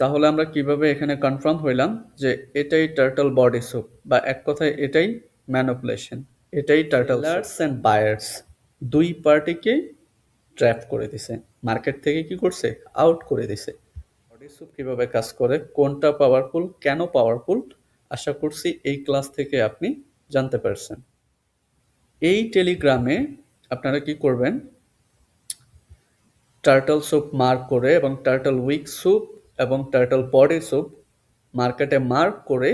তাহলে আমরা কীভাবে এখানে কনফার্ম হইলাম যে এটাই টার্টল বডি স্যুপ বা এক কথায় এটাই ম্যানুপুলেশন এটাই টার্টল সেলার্স অ্যান্ড বায়ার্স দুই পার্টিকে ট্র্যাপ করে দিছে। মার্কেট থেকে কি করছে? আউট করে দিছে। বডি স্যুপ কীভাবে কাজ করে? কোনটা পাওয়ারফুল কেন পাওয়ারফুল আশা করছি এই ক্লাস থেকে আপনি জানতে পারছেন। এই টেলিগ্রামে আপনারা কি করবেন? টার্টল স্যুপ মার্ক করে এবং টার্টল উইক স্যুপ এবং টার্টল বডি স্যুপ মার্কেটে মার্ক করে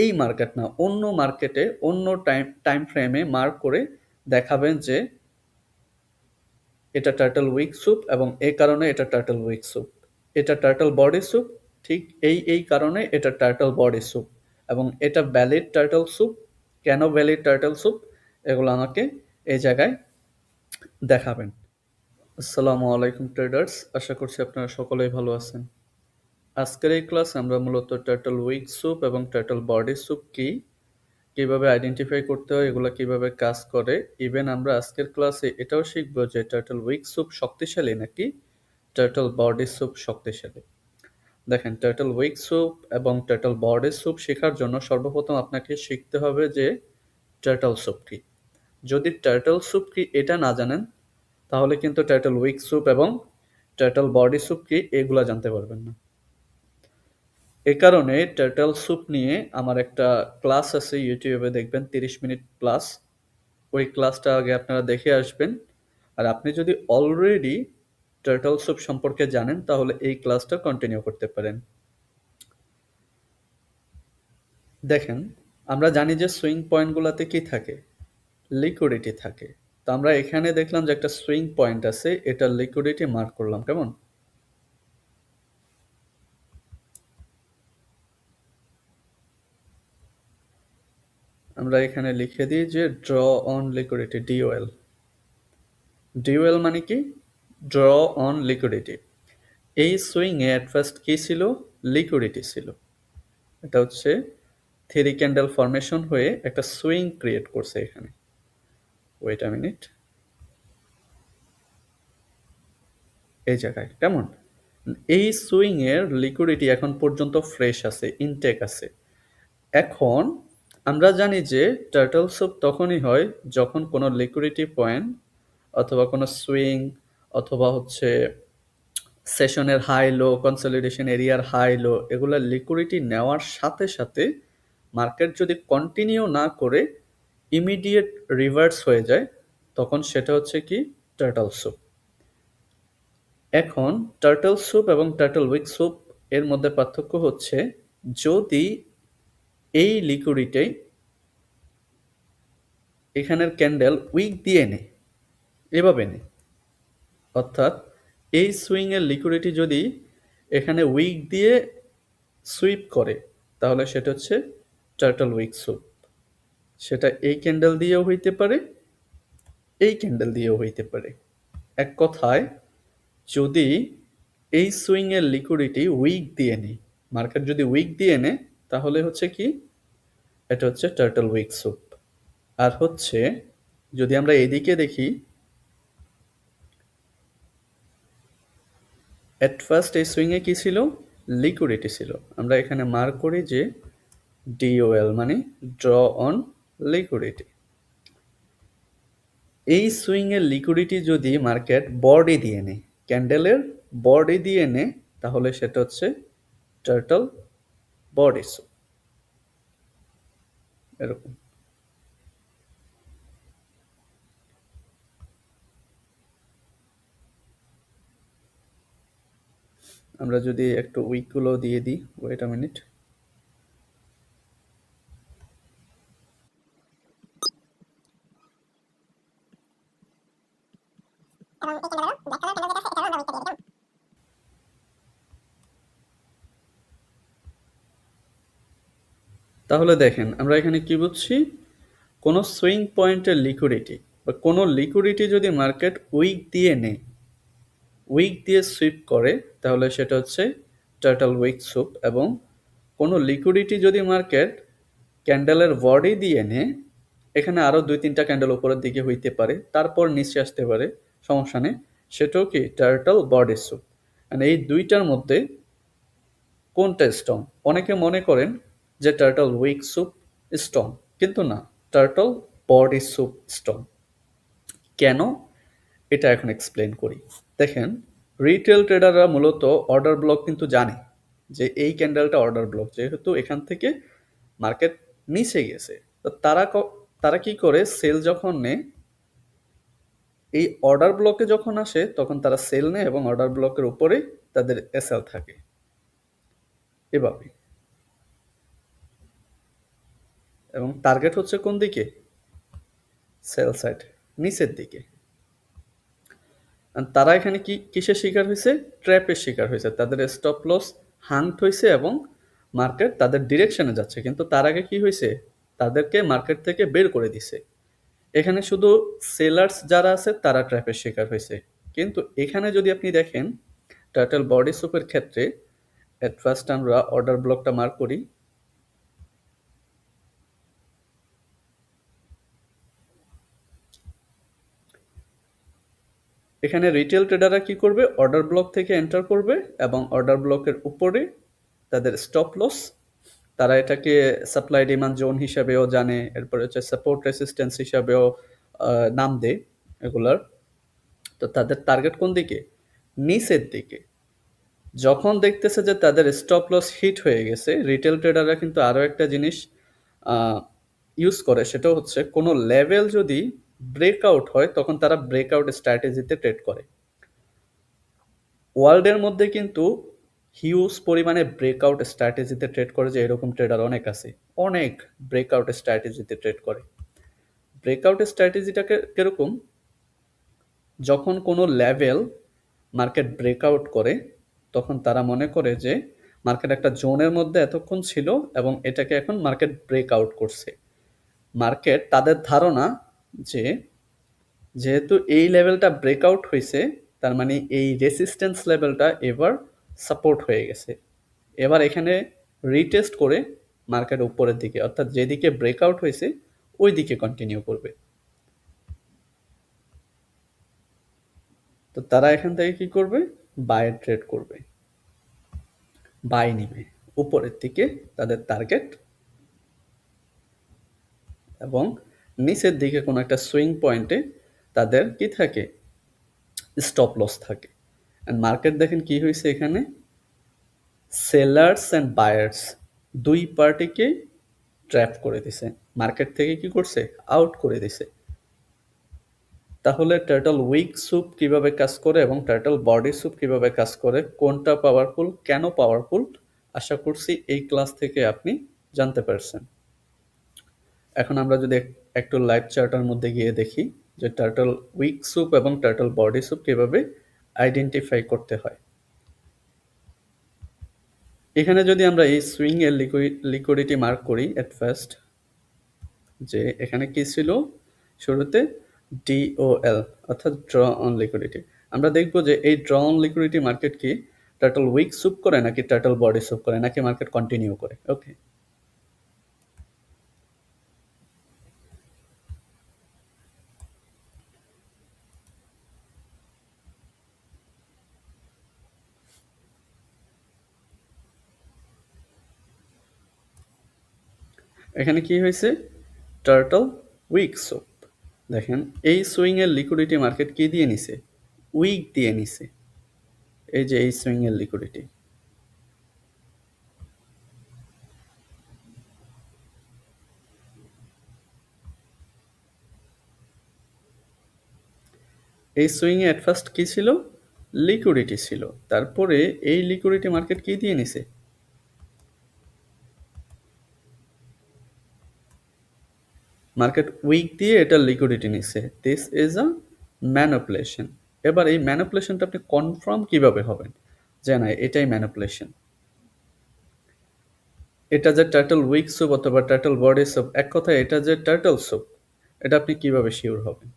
এই মার্কেট না, অন্য মার্কেটে অন্য টাইম টাইম ফ্রেমে মার্ক করে দেখাবেন যে এটা টার্টল উইক স্যুপ এবং এই কারণে এটা টার্টল উইক স্যুপ এটা টার্টল বডি স্যুপ ঠিক এই এই কারণে এটা টার্টল বডি স্যুপ এবং এটা ভ্যালিড টার্টল স্যুপ কেন ভ্যালিড টার্টল স্যুপ এগুলো আমাকে এই জায়গায় দেখাবেন। আসসালামু আলাইকুম ট্রেডার্স আশা করছি আপনারা সকলেই ভালো আছেন। আজকের এই ক্লাস আমরা মূলত টার্টল উইক স্যুপ এবং টার্টল বডি স্যুপ কি, কীভাবে আইডেন্টিফাই করতে হয়, এগুলো কীভাবে কাজ করে ইভেন আমরা আজকের ক্লাসে এটাও শিখব যে টার্টল উইক স্যুপ শক্তিশালী নাকি টার্টল বডি স্যুপ শক্তিশালী। দেখেন টার্টল উইক স্যুপ এবং টার্টল বডি স্যুপ শেখার জন্য সর্বপ্রথম আপনাকে শিখতে হবে যে টার্টল স্যুপ কি। যদি টার্টল স্যুপ কি এটা না জানেন, তাহলে কিন্তু টার্টল উইক স্যুপ এবং টার্টল বডি স্যুপ কি এগুলা জানতে পারবেন না। এ কারণে টার্টল স্যুপ নিয়ে আমার একটা ক্লাস আছে ইউটিউবে দেখবেন, তিরিশ মিনিট প্লাস ওই ক্লাসটা আগে আপনারা দেখে আসবেন। আর আপনি যদি অলরেডি টার্টল স্যুপ সম্পর্কে জানেন, তাহলে এই ক্লাসটা কন্টিনিউ করতে পারেন। দেখেন, আমরা জানি যে সুইং পয়েন্টগুলোতে কি থাকে? লিকুইডিটি থাকে। তো আমরা এখানে দেখলাম যে একটা সুইং পয়েন্ট আছে, এটা লিকুইডিটি মার্ক করলাম, কেমন? আমরা এখানে লিখে দিই যে draw on liquidity DOL DOL মানে কি? ড্র অন লিকুইডিটি এই সুইংয়ে অ্যাট ফার্স্ট কী ছিল? লিকুইডিটি ছিল. এটা হচ্ছে থ্রি ক্যান্ডেল ফরমেশন হয়ে একটা সুইং ক্রিয়েট করছে এখানে। ওয়েট আ মিনিট এই জায়গায়, কেমন? এই সুইংয়ের লিকুইডিটি এখন পর্যন্ত ফ্রেশ আছে ইনটেক আছে। এখন আমরা জানি যে টার্টল স্যুপ তখনই হয় যখন কোনো লিকুইডিটি পয়েন্ট অথবা কোনো সুইং অথবা হচ্ছে সেশনের হাই লো কনসলিডেশন এরিয়ার হাই লো এগুলো লিকুইডিটি নেওয়ার সাথে সাথে মার্কেট যদি কন্টিনিউ না করে ইমিডিয়েট রিভার্স হয়ে যায়, তখন সেটা হচ্ছে কি টার্টল স্যুপ এখন টার্টল স্যুপ এবং টার্টল উইক স্যুপ এর মধ্যে পার্থক্য হচ্ছে যদি এই লিকুইডিটি এখানের ক্যান্ডেল উইক দিয়ে নেয় এভাবে নেয় অর্থাৎ এই সুইংয়ের লিকুইডিটি যদি এখানে উইক দিয়ে সুইপ করে, তাহলে সেটা হচ্ছে টার্টল উইক স্যুপ সেটা এই ক্যান্ডেল দিয়েও হইতে পারে, এই ক্যান্ডেল দিয়েও হইতে পারে। এক কথায়, যদি এই সুইংয়ের লিকুইডিটি উইক দিয়ে নেই মার্কেট যদি উইক দিয়ে নেয় তাহলে হচ্ছে কি এটা হচ্ছে টার্টল উইক স্যুপ আর হচ্ছে, যদি আমরা এদিকে দেখি অ্যাট ফার্স্ট এই সুইংয়ে কী ছিল? লিকুইডিটি ছিল। আমরা এখানে মার্ক করি যে ডিওএল মানে ড্র অন লিকুইডিটি এই সুইংয়ের লিকুইডিটি যদি মার্কেট বডি দিয়ে নেয় ক্যান্ডেলের বডি দিয়ে নেয়, তাহলে সেটা হচ্ছে টার্টল বডি স্যুপ এরকম। আমরা যদি একটু উইকগুলো দিয়ে দিই ওয়েট আ মিনিট তাহলে দেখেন, আমরা এখানে কি বুঝছি? কোনো সুইং পয়েন্টের লিকুইডিটি বা কোনো লিকুইডিটি যদি মার্কেট উইক দিয়ে নেয় উইক দিয়ে সুইপ করে, তাহলে সেটা হচ্ছে টার্টল উইক সুপ এবং কোনো লিকুইডিটি যদি মার্কেট ক্যান্ডেলের বডি দিয়ে নেয়, এখানে আরও দুই তিনটা ক্যান্ডেল উপরের দিকে হইতে পারে, তারপর নিচে আসতে পারে, সমস্যা নেই। সেটাও কি টার্টল বডি স্যুপ মানে এই দুইটার মধ্যে কোনটা স্ট্রং অনেকে মনে করেন যে টার্টল উইক স্যুপ স্ট্রং কিন্তু না টার্টল বডি স্যুপ স্ট্রং কেন? এটা এখন এক্সপ্লেন করি। দেখেন রিটেল ট্রেডাররা মূলত অর্ডার ব্লক কিন্তু জানে যে এই ক্যান্ডেলটা অর্ডার ব্লক যেহেতু এখান থেকে মার্কেট নিচে গেছে। তো তারা তারা কি করে? সেল যখন নেয়, এই অর্ডার ব্লকে যখন আসে, তখন তারা সেল নেয় এবং অর্ডার ব্লকের উপরে তাদের এসএল থাকে। এভাবে এবং টার্গেট হচ্ছে কোন দিকে? সেল সাইড নিচের দিকে। তারা এখানে কি, কিসের শিকার হয়েছে? ট্র্যাপের শিকার হয়েছে। তাদের স্টপ লস হান্ট হয়েছে এবং মার্কেট তাদের ডিরেকশনে যাচ্ছে। কিন্তু তার আগে কি হয়েছে? তাদেরকে মার্কেট থেকে বের করে দিছে। এখানে শুধু সেলার্স যারা আছে, তারা ট্র্যাপের শিকার হয়েছে। কিন্তু এখানে যদি আপনি দেখেন টার্টেল বডি সুপের ক্ষেত্রে এট ফার্স্ট আমরা অর্ডার ব্লকটা মার্ক করি। এখানে রিটেল ট্রেডাররা কি করবে? অর্ডার ব্লক থেকে এন্টার করবে এবং অর্ডার ব্লকের উপরে তাদের স্টপ লস তারা এটাকে সাপ্লাই ডিমান্ড জোন হিসাবেও জানে, এরপরে হচ্ছে সাপোর্ট রেসিস্ট্যান্স হিসাবেও নাম দেয় এগুলার। তো তাদের টার্গেট কোন দিকে? নিচের দিকে। যখন দেখতেছে যে তাদের স্টপ লস হিট হয়ে গেছে রিটেল ট্রেডাররা কিন্তু আরও একটা জিনিস ইউজ করে, সেটা হচ্ছে কোনো লেভেল যদি ব্রেকআউট হয়, তখন তারা ব্রেকআউট স্ট্র্যাটেজিতে ট্রেড করে। ওয়ার্ল্ডের মধ্যে কিন্তু হিউজ পরিমাণে ব্রেকআউট স্ট্র্যাটেজিতে ট্রেড করে যে এরকম ট্রেডার অনেক আছে। অনেক ব্রেকআউট স্ট্র্যাটেজিতে ট্রেড করে। ব্রেকআউট স্ট্র্যাটেজিটাকে কীরকম? যখন কোনো লেভেল মার্কেট ব্রেকআউট করে, তখন তারা মনে করে যে মার্কেট একটা জোনের মধ্যে এতক্ষণ ছিল এবং এটাকে এখন মার্কেট ব্রেকআউট করছে। মার্কেট তাদের ধারণা যে যেহেতু এই লেভেলটা ব্রেকআউট হয়েছে তার মানে এই রেসিস্ট্যান্স লেভেলটা এবার সাপোর্ট হয়ে গেছে। এবার এখানে রিটেস্ট করে মার্কেট উপরের দিকে, অর্থাৎ যেদিকে ব্রেকআউট হয়েছে ওই দিকে কন্টিনিউ করবে। তো তারা এখান থেকে কি করবে? বায়ের ট্রেড করবে। বাই নিবে। উপরের দিকে তাদের টার্গেট এবং নিচের দিকে কোনো একটা সুইং পয়েন্টে তাদের কি থাকে? স্টপ লস থাকে। অ্যান্ড মার্কেট দেখেন কি হয়েছে এখানে? সেলার্স অ্যান্ড বায়ার্স দুই পার্টিকে ট্র্যাপ করে দিছে। মার্কেট থেকে কি করছে? আউট করে দিছে। তাহলে টার্টল উইক স্যুপ কীভাবে কাজ করে এবং টার্টল বডি স্যুপ কীভাবে কাজ করে? কোনটা পাওয়ারফুল কেন পাওয়ারফুল আশা করছি এই ক্লাস থেকে আপনি জানতে পারছেন। এখন আমরা যদি একটু লাইভ চার্টার মধ্যে গিয়ে দেখি যে টার্টল উইক স্যুপ এবং টার্টল বডি স্যুপ কীভাবে আইডেন্টিফাই করতে হয়। এখানে যদি আমরা এই সুইং এর লিকুইডিটি মার্ক করি এট ফার্স্ট যে এখানে কি ছিল? শুরুতে ডিওএল অর্থাৎ ড্র অন লিকুইডিটি আমরা দেখব যে এই ড্র অন লিকুইডিটি মার্কেট কি টার্টল উইক সুপ করে নাকি টার্টল বডি সুপ করে, নাকি মার্কেট কন্টিনিউ করে? ওকে এখানে কি হয়েছে? টার্টল উইক সোপ দেখেন, এই সুইংয়ের লিকুইডিটি মার্কেট কি দিয়ে নিছে? উইক দিয়ে নিছে। এই যে এই সুইংয়ের লিকুইডিটি এই সুইংয়ে অ্যাট ফার্স্ট কী ছিল? লিকুইডিটি ছিল। তারপরে এই লিকুইডিটি মার্কেট কি দিয়ে নিছে? মার্কেট উইক দিয়ে এটা লিকুইডিটি নিচ্ছে। দিস ইজ আ ম্যানুপুলেশন এবার এই ম্যানুপুলেশনটা আপনি কনফার্ম কীভাবে হবেন? যে না, এটাই ম্যানুপুলেশন এটা যে টার্টল উইক সুপ অথবা টার্টল বডি সুপ এক কথায় এটা যে টার্টল সুপ এটা আপনি কীভাবে শিওর হবেন?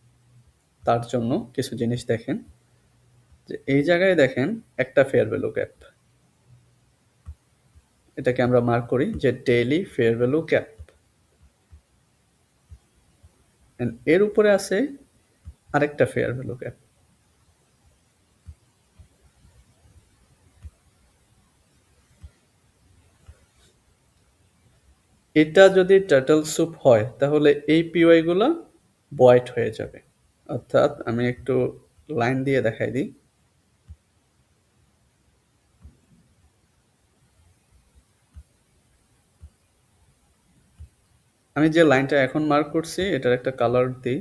তার জন্য কিছু জিনিস দেখেন। যে এই জায়গায় দেখেন একটা ফেয়ার ভ্যালু গ্যাপ এটাকে আমরা মার্ক করি যে ডেইলি ফেয়ার ভ্যালু গ্যাপ এর উপরে আছে আরেকটা ফেয়ার ভ্যালু ক্যাপ এটা যদি টার্টল স্যুপ হয়, তাহলে এই পিওয়াইগুলো বয়েট হয়ে যাবে। অর্থাৎ আমি একটু লাইন দিয়ে দেখাই দিই। আমি যে লাইনটা এখন মার্ক করছি, এটার একটা কালার দিই।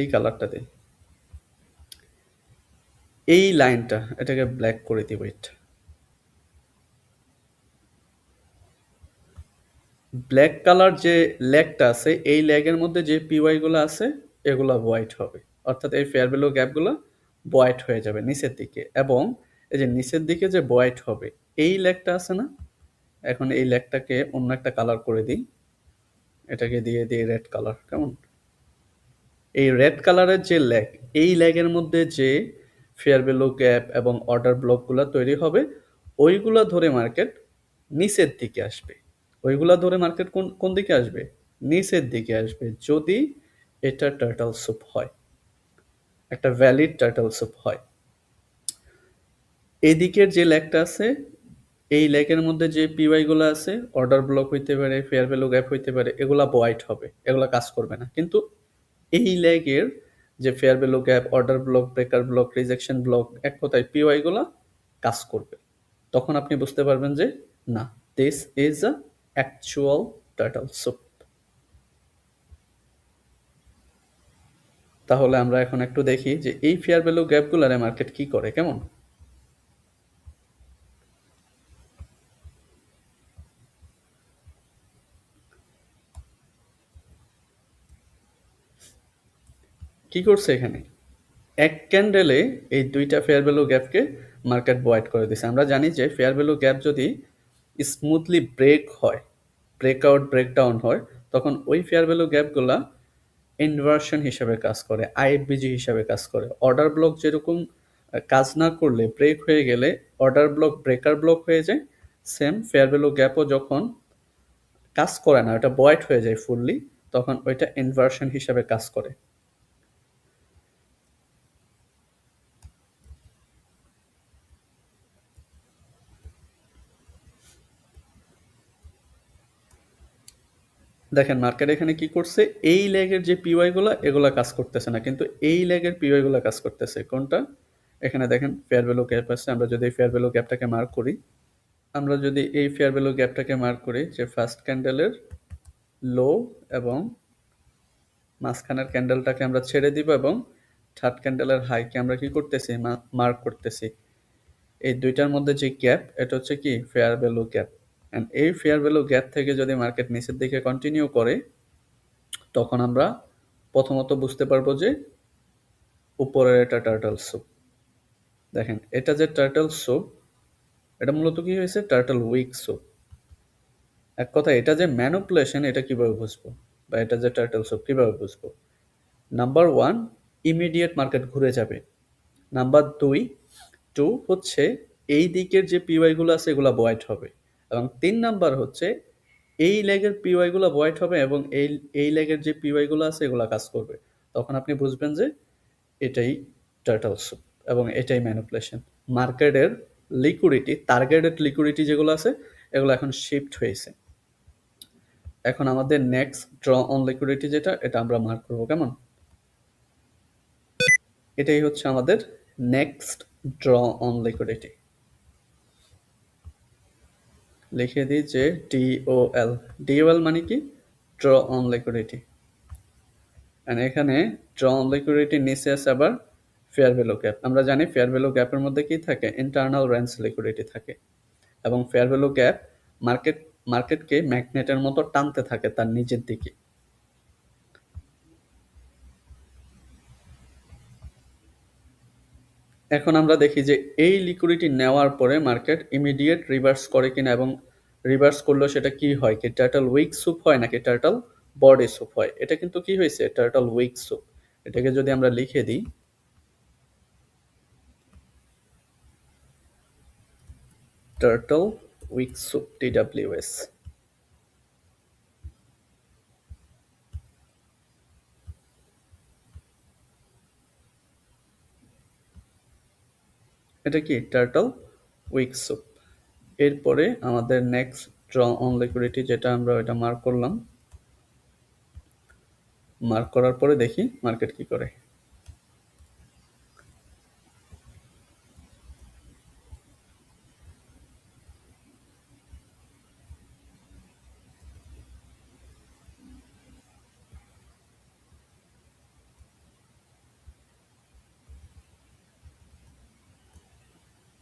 এই কালারটা দিই। এই লাইনটা, এটাকে ব্ল্যাক করে দিব এটা ব্ল্যাক কালার যে ল্যাগটা আছে, এই ল্যাগের মধ্যে যে পিওয়াইগুলো আছে, এগুলো হোয়াইট হবে। অর্থাৎ এই ফেয়ার ভ্যালু গ্যাপগুলো হোয়াইট হয়ে যাবে নিচের দিকে। এবং এই যে নিচের দিকে যে হোয়াইট হবে, এই ল্যাগটা আছে না? এখন এই ল্যাগটাকে অন্য একটা কালার করে দিই। এটাকে দিয়ে দিই রেড কালার কেমন? এই রেড কালারের যে ল্যাগ এই ল্যাগের মধ্যে যে ফেয়ার ভ্যালু গ্যাপ এবং অর্ডার ব্লকগুলো তৈরি হবে, ওইগুলো ধরে মার্কেট নিচের দিকে আসবে। ওইগুলো ধরে মার্কেট কোন কোন দিকে আসবে? নিচের দিকে আসবে। যদি এটা টার্টল স্যুপ হয়, একটা ভ্যালিড টার্টল স্যুপ হয়। এদিকের যে ল্যাগটা আছে এই ল্যাগের মধ্যে যে পিওয়াইগুলো আছে অর্ডার ব্লক হইতে পারে ফেয়ার ভ্যালু গ্যাপ হইতে পারে, এগুলা হোয়াইট হবে, এগুলা কাজ করবে না। কিন্তু এই লেগের যে fair value gap order block breaker block rejection block এক কথায় পিওয়াইগুলো কাজ করবে। তখন আপনি বুঝতে পারবেন যে, না this is a actual turtle soup তাহলে আমরা এখন একটু দেখি যে এই ফেয়ার ভ্যালু গ্যাপগুলারে মার্কেট কি করে, কেমন? কি করছে এখানে? এক ক্যান্ডেলে এই দুইটা ফেয়ার ভ্যালু গ্যাপকে মার্কেট বয়েড করে দিছে। আমরা জানি যে ফেয়ার ভ্যালু গ্যাপ যদি স্মুথলি ব্রেক হয় ব্রেক ব্রেকআউট ব্রেকডাউন হয়, তখন ওই ফেয়ার ভ্যালু গ্যাপগুলা ইনভার্সন হিসাবে কাজ করে আইএফবিজি হিসাবে কাজ করে। অর্ডার ব্লক যেরকম কাজ না করলে ব্রেক হয়ে গেলে অর্ডার ব্লক ব্রেকার ব্লক হয়ে যায় সেম ফেয়ার ভ্যালু গ্যাপও যখন কাজ করে না, ওটা বয়েড হয়ে যায় ফুললি তখন ওইটা ইনভার্সন হিসাবে কাজ করে। দেখেন মার্কেট এখানে কি করছে? এই লেগের যে পিওয়াই গুলো, এগুলা কাজ করতেছে না। কিন্তু এই লেগের পিওয়াই গুলো কাজ করতেছে। কোনটা? এখানে দেখেন ফেয়ার ভ্যালু গ্যাপ আছে। আমরা যদি ফেয়ার ভ্যালু গ্যাপটাকে মার্ক করি, আমরা যদি এই ফেয়ার ভ্যালু গ্যাপটাকে মার্ক করি যে ফার্স্ট ক্যান্ডেলের লো এবং মাঝখানের ক্যান্ডেলটাকে আমরা ছেড়ে দিব এবং থার্ড ক্যান্ডেলের হাইকে আমরা কি করতেছি? মার্ক করতেছি। এই দুইটার মধ্যে যে গ্যাপ এটা হচ্ছে কি? ফেয়ার ভ্যালু গ্যাপ অ্যান্ড এই ফেয়ার ভ্যালু গ্যাপ থেকে যদি মার্কেট নিচের দিকে কন্টিনিউ করে, তখন আমরা প্রথমত বুঝতে পারব যে উপরের এটা টার্টল স্যুপ দেখেন, এটা যে টার্টল স্যুপ এটা মূলত কি হয়েছে? টার্টল উইক স্যুপ এক কথা এটা যে ম্যানুপুলেশন এটা কীভাবে বুঝব? বা এটা যে টার্টল স্যুপ কীভাবে বুঝব? নাম্বার ওয়ান ইমিডিয়েট মার্কেট ঘুরে যাবে। নাম্বার দুই টু হচ্ছে, এই দিকের যে পিওয়াইগুলো আছে, এগুলো বয়েট হবে। এবং তিন নাম্বার হচ্ছে, এই লেগের পিওয়াইগুলো বয়েট হবে এবং এই এই লেগের যে পিওয়াইগুলো আছে এগুলো কাজ করবে। তখন আপনি বুঝবেন যে এটাই টার্টল স্যুপ এবং এটাই ম্যানুপুলেশন মার্কেটের লিকুইডিটি টার্গেটেড লিকুইডিটি যেগুলো আছে, এগুলো এখন শিফট হয়েছে। এখন আমাদের নেক্সট ড্র অন লিকুইডিটি যেটা, এটা আমরা মার্ক করব কেমন? এটাই হচ্ছে আমাদের নেক্সট ড্র অন লিকুইডিটি লিখে দিই যে ডিওএল ডিওএল মানে কি? ড্র অন লিকুইডিটি অ্যান্ড এখানে ড্র অন লিকুইডিটির নিচে আছে আবার ফেয়ার ভ্যালু গ্যাপ আমরা জানি ফেয়ার ভ্যালু গ্যাপের মধ্যে কি থাকে? ইন্টারনাল রেঞ্জ লিকুইডিটি থাকে। এবং ফেয়ার ভ্যালু গ্যাপ মার্কেট মার্কেটকে ম্যাগনেটের মতো টানতে থাকে তার নিজের দিকে। এখন আমরা দেখি যে এই লিকুইডিটি নেওয়ার পরে মার্কেট ইমিডিয়েট রিভার্স করে কিনা এবং রিভার্স করলেও সেটা কি হয়? কি টার্টল উইক স্যুপ হয় নাকি টার্টল বডি স্যুপ হয়? এটা কিন্তু কি হয়েছে? টার্টল উইক স্যুপ এটাকে যদি আমরা লিখে দিই। টার্টল উইক স্যুপ টিডাব্লিউএস এটা কি? টার্টল উইক স্যুপ এরপরে আমাদের নেক্সট ড্র অন লিকুইডিটি যেটা আমরা ওইটা মার্ক করলাম। মার্ক করার পরে দেখি মার্কেট কি করে।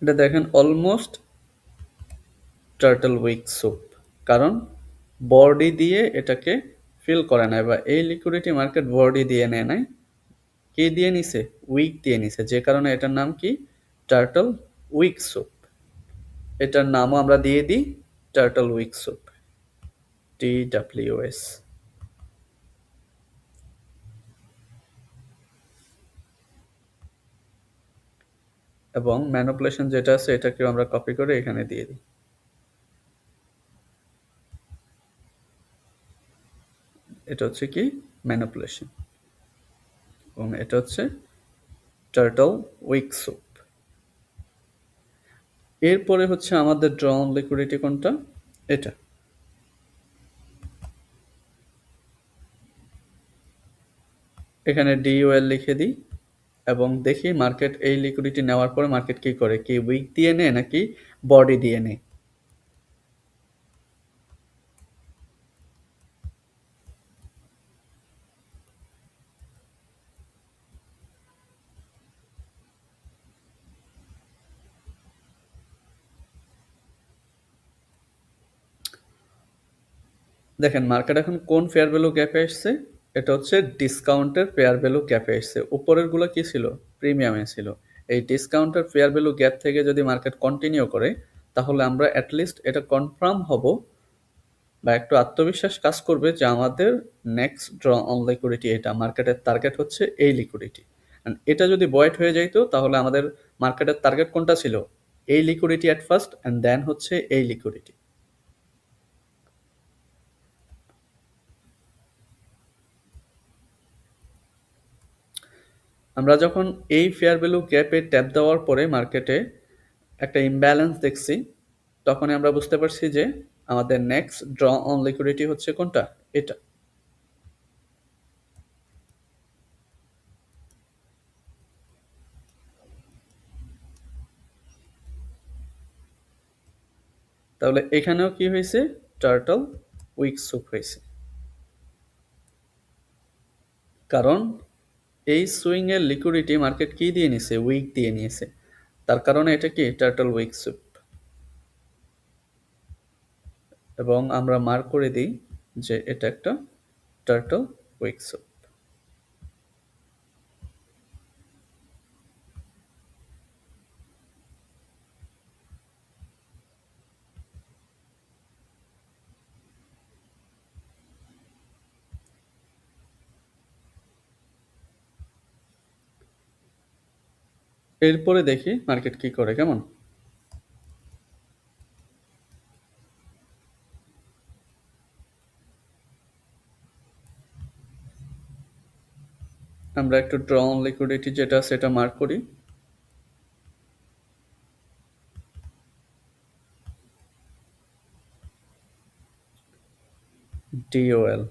এটা দেখেন অলমোস্ট টার্টল উইক স্যুপ কারণ বডি দিয়ে এটাকে ফিল করে নেয় বা এই লিকুইডিটি মার্কেট বডি দিয়ে নেয় নাই। কে দিয়ে নিছে? উইক দিয়ে নিছে। যে কারণে এটার নাম কি? টার্টল উইক স্যুপ এটার নামও আমরা দিয়ে দিই turtle wick soup T W S এবং ম্যানুপুলেশন যেটা আছে, এটাকেও আমরা কপি করে এখানে দিয়ে দিই। এটা হচ্ছে কি? ম্যানুপুলেশন এবং এটা হচ্ছে টার্টল উইক স্যুপ এরপরে হচ্ছে আমাদের ড্রন লিকুইডিটি কোনটা? এটা। এখানে ডিওএল লিখে দিই। এবং দেখি মার্কেট এই লিকুইডিটি নেওয়ার পরে মার্কেট কি করে? কি উইক দিয়ে নেয় নাকি বডি দিয়ে নেয়? দেখেন মার্কেট এখন কোন ফেয়ার ভ্যালু গ্যাপে এসছে? এটা হচ্ছে ডিসকাউন্টের ফেয়ার ভ্যালু গ্যাপে এসছে। উপরেরগুলো কি ছিল? প্রিমিয়ামে ছিল। এই ডিসকাউন্টের ফেয়ার ভ্যালু গ্যাপ থেকে যদি মার্কেট কন্টিনিউ করে, তাহলে আমরা অ্যাটলিস্ট এটা কনফার্ম হব বা একটু আত্মবিশ্বাস কাজ করবে যে আমাদের নেক্সট ড্র অন লিকুইডিটি এটা মার্কেটের টার্গেট হচ্ছে এই লিকুইডিটি এটা যদি বয়েট হয়ে যাইতো, তাহলে আমাদের মার্কেটের টার্গেট কোনটা ছিল? এই liquidity at first and then হচ্ছে এই লিকুইডিটি আমরা যখন এই ফেয়ার ভ্যালু গ্যাপে ট্যাপ দেওয়ার পরে মার্কেটে একটা ইমব্যালেন্স দেখছি, তখনই আমরা বুঝতে পারছি যে আমাদের নেক্সট ড্র অন লিকুইডিটি হচ্ছে কোনটা? এটা। তাহলে এখানেও কি হয়েছে? টার্টল উইক সুপ হয়েছে। কারণ এই সুইংয়ের লিকুইডিটি মার্কেট কি দিয়ে নিয়েছে উইক দিয়ে নিয়েছে। তার কারণে এটা কি? টার্টল উইক সুইপ এবং আমরা মার্ক করে দিই যে এটা একটা টার্টল উইক সুপ এরপরে দেখি মার্কেট কি করে, কেমন? আমরা একটু ড্রন লিকুইডিটি যেটা সেটা মার্ক করি। ডিওএল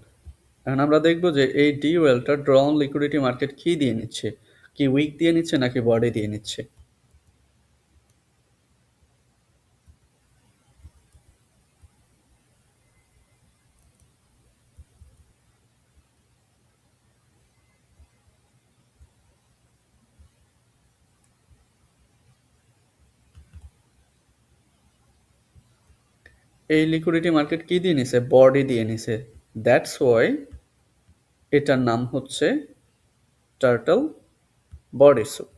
এখন আমরা দেখব যে এই ডিওএলটা ড্রন লিকুইডিটি মার্কেট কি দিয়ে নিচ্ছে? কি উইক দিয়ে নিচ্ছে নাকি বডি দিয়ে নিচ্ছে? এই লিকুইডিটি মার্কেট কি দিয়ে নিছে? বডি দিয়ে নিছে। দ্যাটস ওয়াই এটার নাম হচ্ছে টার্টল বডি স্যুপ।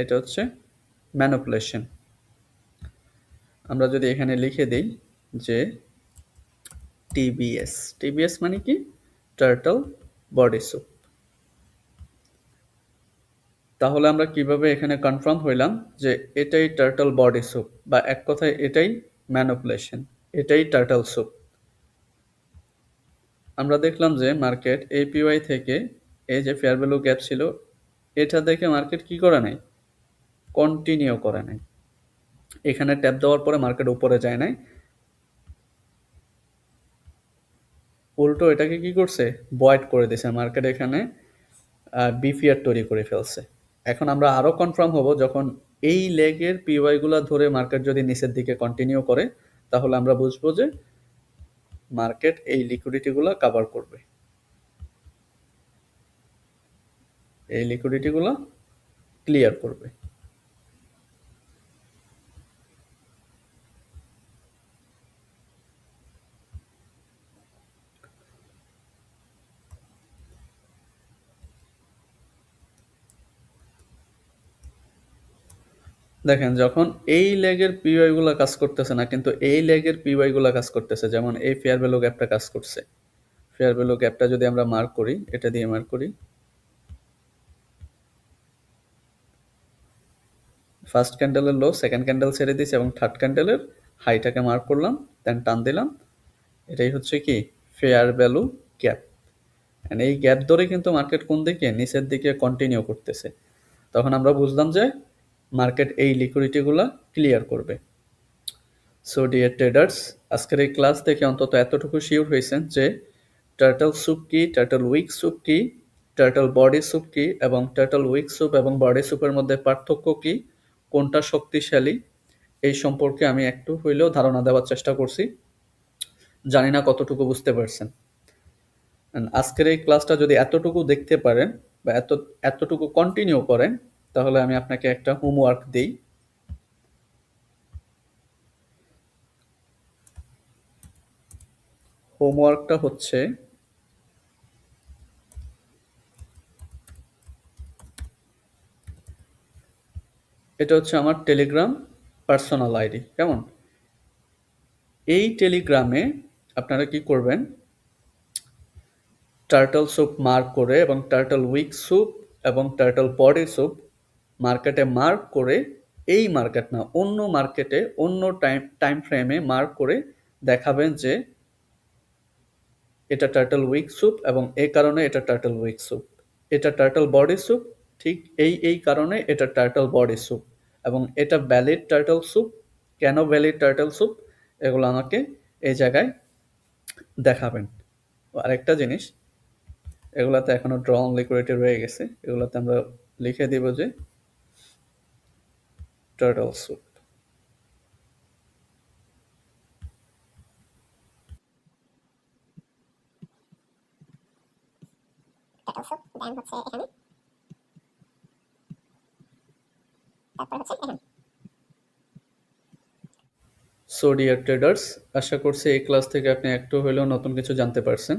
এটা হচ্ছে ম্যানুপুলেশন। আমরা যদি এখানে লিখে দিই যে টিবিএস। টিবিএস মানে কি? টার্টল বডি স্যুপ তাহলে আমরা কীভাবে এখানে কনফার্ম হইলাম যে এটাই টার্টল বডি স্যুপ বা এক কথায় এটাই ম্যানুপুলেশন, এটাই টার্টল স্যুপ আমরা দেখলাম যে মার্কেট এপিওয়াই থেকে এই যে ফেয়ার ভ্যালু গ্যাপ ছিল, এটা দেখে মার্কেট কি করে নাই? কন্টিনিউ করে নাই। এখানে ট্যাপ দেওয়ার পরে মার্কেট উপরে যায় নাই। উল্টো এটাকে কি করছে? বয়েড করে দিয়েছে মার্কেট এখানে বিপিআর তৈরি করে ফেলছে। এখন আমরা আরও কনফার্ম হব, যখন এই লেগের পিওয়াইগুলো ধরে মার্কেট যদি নিচের দিকে কন্টিনিউ করে, তাহলে আমরা বুঝব যে মার্কেট এই লিকুইডিটিগুলো কভার করবে। এই লিকুইডিটিগুলো ক্লিয়ার করবে। দেখেন, যখন এই লেগের পিওয়াই গুলা কাজ করতেছে না, কিন্তু এই লেগের পিওয়াই গুলা কাজ করতেছে, যেমন এই ফেয়ার ভ্যালু গ্যাপটা কাজ করছে। ফেয়ার ভ্যালু গ্যাপটা যদি আমরা মার্ক করি, এটা দিয়ে মার্ক করি। ফার্স্ট ক্যান্ডেলের লো সেকেন্ড ক্যান্ডেল ছেড়ে দিয়েছি এবং থার্ড ক্যান্ডেলের হাইটাকে মার্ক করলাম দেন টান দিলাম। এটাই হচ্ছে কি? ফেয়ার ভ্যালু গ্যাপ এই গ্যাপ ধরে কিন্তু মার্কেট কোন দিকে? নিচের দিকে কন্টিনিউ করতেছে। তখন আমরা বুঝলাম যে মার্কেট এই লিকুইডিটিগুলো ক্লিয়ার করবে। সো ডিয়ার ট্রেডার্স আজকের এই ক্লাস থেকে অন্তত এতটুকু শিওর হয়েছেন যে টার্টল স্যুপ কি টার্টল উইক স্যুপ কি টার্টল বডি স্যুপ কি এবং টার্টল উইক স্যুপ এবং বডি স্যুপের মধ্যে পার্থক্য কি, কোনটা শক্তিশালী, এই সম্পর্কে আমি একটু হইলেও ধারণা দেওয়ার চেষ্টা করছি। জানি না কতটুকু বুঝতে পারছেন। আজকের এই ক্লাসটা যদি এতটুকু দেখতে পারেন বা এত, এতটুকু কন্টিনিউ করেন তাহলে আমি আপনাকে একটা হোমওয়ার্ক দিই। হোমওয়ার্কটা হচ্ছে এটা হচ্ছে আমার টেলিগ্রাম পার্সোনাল আইডি কেমন? এই টেলিগ্রামে আপনারা কি করবেন? টার্টল স্যুপ মার্ক করে এবং টার্টল উইক স্যুপ এবং টার্টল বডি স্যুপ মার্কেটে মার্ক করে এই মার্কেট না, অন্য মার্কেটে অন্য টাইম টাইম ফ্রেমে মার্ক করে দেখাবেন যে এটা টার্টল উইক স্যুপ এবং এই কারণে এটা টার্টল উইক স্যুপ এটা টার্টল বডি স্যুপ ঠিক এই এই কারণে এটা টার্টল বডি স্যুপ এবং এটা ভ্যালিড টার্টল স্যুপ কেন ভ্যালিড টার্টল স্যুপ এগুলো আমাকে এই জায়গায় দেখাবেন। আরেকটা জিনিস, এগুলাতে এখনও ড্র লিকুইডিটি রয়ে গেছে। এগুলাতে আমরা লিখে দিব যে টার্টল স্যুপ দেন হচ্ছে এখানে তারপর হচ্ছে এখানে সো ডিয়ার ট্রেডার্স আশা করছি এই ক্লাস থেকে আপনি একটু হলেও নতুন কিছু জানতে পারছেন।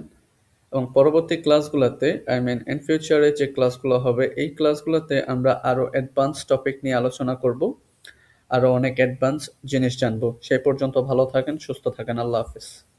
এবং পরবর্তী ক্লাসগুলোতে আই মিন ইন ফিউচারে যে ক্লাসগুলো হবে এই ক্লাসগুলোতে আমরা আরও অ্যাডভান্স টপিক নিয়ে আলোচনা করব। আরও অনেক অ্যাডভান্স জিনিস জানব। সেই পর্যন্ত ভালো থাকেন সুস্থ থাকেন। আল্লাহ হাফিজ।